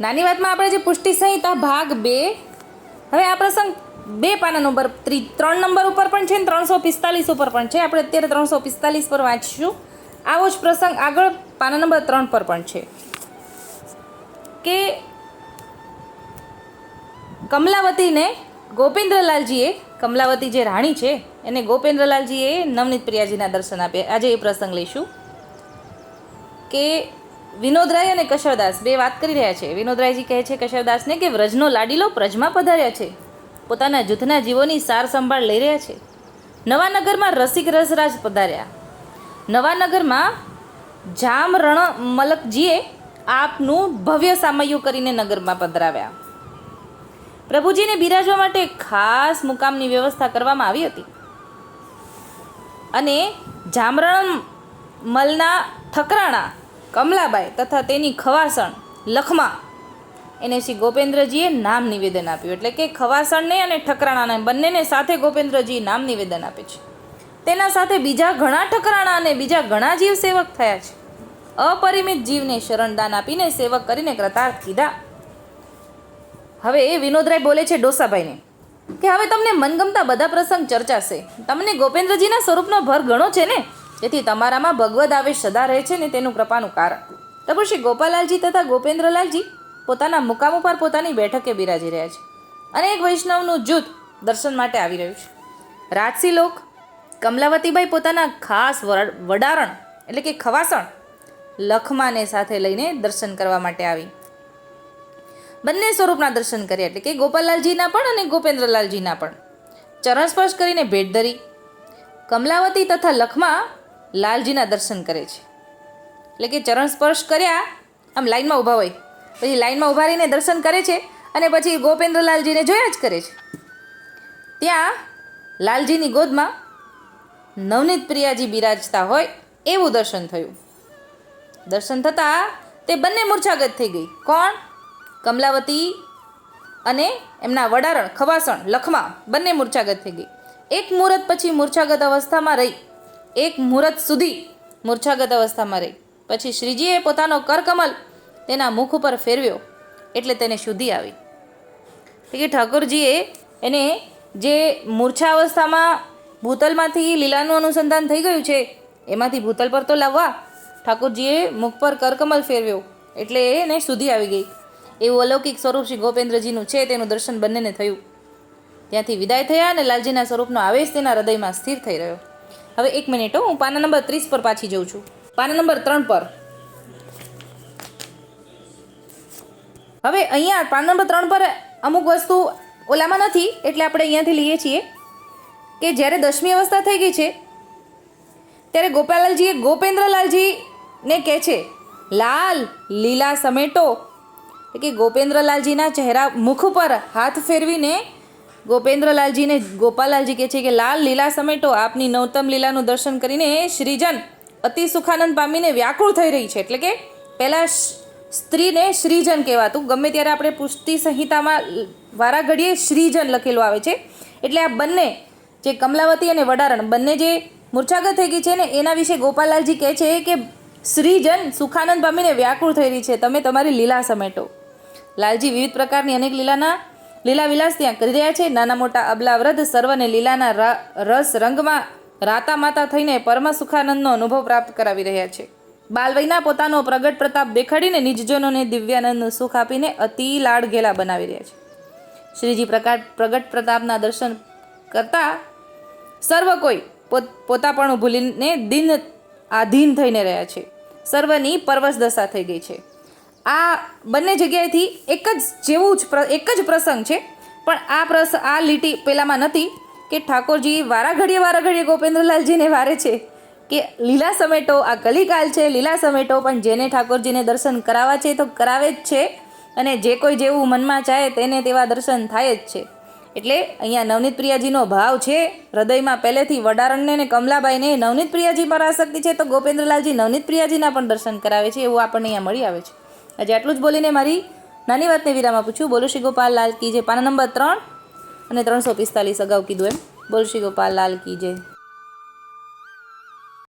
નાની વાતમાં આપણે જે પુષ્ટિ સંહિતા ભાગ બે, હવે આ પ્રસંગ બે પાના નંબર ત્રી, ત્રણ નંબર ઉપર પણ છે ને ત્રણસો પિસ્તાલીસ ઉપર પણ છે. આપણે અત્યારે ત્રણસો પિસ્તાલીસ પર વાંચીશું. આવો જ પ્રસંગ આગળ પાના નંબર ત્રણ પર પણ છે. કે કમલાવતીને ગોપેન્દ્રલાલજીએ, કમલાવતી જે રાણી છે, એને ગોપેન્દ્રલાલજીએ નવનીત પ્રિયાજીના દર્શન આપ્યા. આજે એ પ્રસંગ લઈશું. કે વિનોદરાય અને કશવદાસ બે વાત કરી રહ્યા છે. વિનોદરાયજી કહે છે કશવદાસને કે વ્રજનો લાડીલો પ્રજમાં પધાર્યા છે. પોતાના જૂથના જીવોની સાર સંભાળ લઈ રહ્યા છે. નવાનગરમાં રસિક રસરાજ પધાર્યા. નવાનગરમાં જામ રણ મલકજીએ આપનું ભવ્ય સામયું કરીને નગરમાં પધરાવ્યા. પ્રભુજીને બિરાજવા માટે ખાસ મુકામની વ્યવસ્થા કરવામાં આવી હતી. અને જામરણ મલના ઠકરાણા કમલાબાઈ તથા તેની ખવાસણ લખમા એને શ્રી ગોપેન્દ્રજીએ નામ નિવેદન આપ્યું. એટલે કે ખવાસણને અને ઠકરાણાને બંનેને સાથે ગોપેન્દ્રજી નામ નિવેદન આપે છે. તેના સાથે બીજા ઘણા ઠકરાણા અને બીજા ઘણા જીવ સેવક થયા છે. અપરિમિત જીવને શરણદાન આપીને સેવક કરીને કૃતાર્થ કીધા. હવે એ વિનોદરાય બોલે છે ડોસાભાઈને કે હવે તમને મનગમતા બધા પ્રસંગ ચર્ચાશે. તમને ગોપેન્દ્રજીના સ્વરૂપનો ભર ઘણો છે ને? તેથી તમારામાં ભગવદ આવેશ સદા રહે છે ને તેનું કૃપાનું કારણ. પ્રભુ શ્રી ગોપાલાલજી તથા ગોપેન્દ્રલાલજી પોતાના મુકામ ઉપર પોતાની બેઠકે બિરાજી રહ્યા છે. અને એક વૈષ્ણવનું જૂથ દર્શન માટે આવી રહ્યું છે. રાજસી લોક, કમલાવતીબાઈ પોતાના ખાસ વડારણ એટલે કે ખવાસણ લખમાને સાથે લઈને દર્શન કરવા માટે આવી. બંને સ્વરૂપના દર્શન કર્યા એટલે કે ગોપાલાલજીના પણ અને ગોપેન્દ્રલાલજીના પણ. ચરણ સ્પર્શ કરીને ભેટ ધરી. કમલાવતી તથા લખમા લાલજીના દર્શન કરે છે. એટલે કે ચરણ સ્પર્શ કર્યા, આમ લાઈનમાં ઊભા હોય. પછી લાઈનમાં ઊભા રહીને દર્શન કરે છે અને પછી ગોપેન્દ્રલાલજીને જોયા જ કરે છે. ત્યાં લાલજીની ગોદમાં નવનીત પ્રિયાજી બિરાજતા હોય એવું દર્શન થયું. દર્શન થતાં તે બંને મૂર્છાગત થઈ ગઈ. કોણ? કમલાવતી અને એમના વડારણ ખવાસણ લખમા બંને મૂર્છાગત થઈ ગઈ. એક મુહૂર્ત પછી મૂર્છાગત અવસ્થામાં રહી. એક મુહૂર્ત સુધી મૂર્છાગત અવસ્થામાં રહી. પછી શ્રીજીએ પોતાનો કરકમલ તેના મુખ ઉપર ફેરવ્યો એટલે તેને શુદ્ધિ આવી. કે ઠાકોરજીએ એને જે મૂર્છા અવસ્થામાં ભૂતલમાંથી લીલાનું અનુસંધાન થઈ ગયું છે, એમાંથી ભૂતલ પર તો લાવવા ઠાકોરજીએ મુખ પર કરકમલ ફેરવ્યો એટલે એને શુદ્ધિ આવી ગઈ. એવું અલૌકિક સ્વરૂપ શ્રી ગોપેન્દ્રજીનું છે, તેનું દર્શન બંનેને થયું. ત્યાંથી વિદાય થયા અને લાલજીના સ્વરૂપનો આવેશ તેના હૃદયમાં સ્થિર થઈ રહ્યો. હવે એક મિનિટ હું પાના નંબર ત્રીસ પર પાછી જઉં છું. પાના નંબર ત્રણ પર. હવે અહીંયા પાના નંબર ત્રણ પર અમુક વસ્તુ ઓલામાં નથી, એટલે આપણે અહીંયાથી લઈએ છીએ કે જ્યારે દસમી અવસ્થા થઈ ગઈ છે, ત્યારે ગોપાલાલજીએ ગોપેન્દ્રલાલજીને કહે છે, લાલ, લીલા સમેટો. કે ગોપેન્દ્રલાલજીના ચહેરા મુખ પર હાથ ફેરવીને ગોપેન્દ્રલાલજીને ગોપાલાલજી કહે છે કે, લાલ લીલા સમેટો આપની નવતમ લીલાનું દર્શન કરીને શ્રીજન અતિ સુખાનંદ પામીને વ્યાકુળ થઈ રહી છે. એટલે કે પહેલાં સ્ત્રીને શ્રીજન કહેવાતું. ગમે ત્યારે આપણે પુષ્ટિ સંહિતામાં વારા ઘડીએ શ્રીજન લખેલું આવે છે, એટલે આ બંને જે કમલાવતી અને વડારણ, બંને જે મૂર્છાગત થઈ ગઈ છે ને, એના વિશે ગોપાલાલજી કહે છે કે, શ્રીજન સુખાનંદ પામીને વ્યાકુળ થઈ રહી છે. તમે તમારી લીલા સમેટો. લાલજી વિવિધ પ્રકારની અનેક લીલાના લીલા વિલાસ ત્યાં કરી રહ્યા છે. નાના મોટા અબલા વૃદ્ધ સર્વને લીલાના રસ રંગમાં રાતા માતા થઈને પરમ સુખાનંદનો અનુભવ પ્રાપ્ત કરાવી રહ્યા છે. બાલવયના પોતાનો પ્રગટ પ્રતાપ દેખાડીને નિજજનોને દિવ્યાનંદનું સુખ આપીને અતિ લાડ ઘેલા બનાવી રહ્યા છે. શ્રીજી પ્રકાટ પ્રગટ પ્રતાપના દર્શન કરતા સર્વ કોઈ પોત, પોતાપણું ભૂલીને દિન આધીન થઈને રહ્યા છે. સર્વની પરવશ દશા થઈ ગઈ છે. આ બંને જગ્યાએથી એક જ જેવું જ એક જ પ્રસંગ છે. પણ આ પ્રસ, આ લીટી પેલામાં નથી કે ઠાકોરજી વારા વારાઘડીએ વારા ગોપેન્દ્રલાલજીને વારે છે કે લીલા સમેટો, આ કલિકાલ છે, લીલા સમેટો, પણ જેને ઠાકોરજીને દર્શન કરાવવા છે તો કરાવે જ છે અને જે કોઈ જેવું મનમાં ચાહે તેને તેવા દર્શન થાય જ છે. એટલે અહીંયા નવનીત પ્રિયાજીનો ભાવ છે. હૃદયમાં પહેલેથી વડારણને અને કમલાબાઈને નવનીત પ્રિયાજી પર આસક્તિ છે તો ગોપેન્દ્રલાલજી નવનીત પ્રિયાજીના પણ દર્શન કરાવે છે એવું આપણને અહીંયા મળી આવે છે. આજે આટલું જ બોલીને મારી નાની વાતને વિરામ આપું છું. બોલો શ્રી ગોપાલ લાલ કી પાના નંબર ત્રણ અને ત્રણસો પિસ્તાલીસ અગાઉ કીધું એમ. બોલ શ્રી ગોપાલ લાલ કી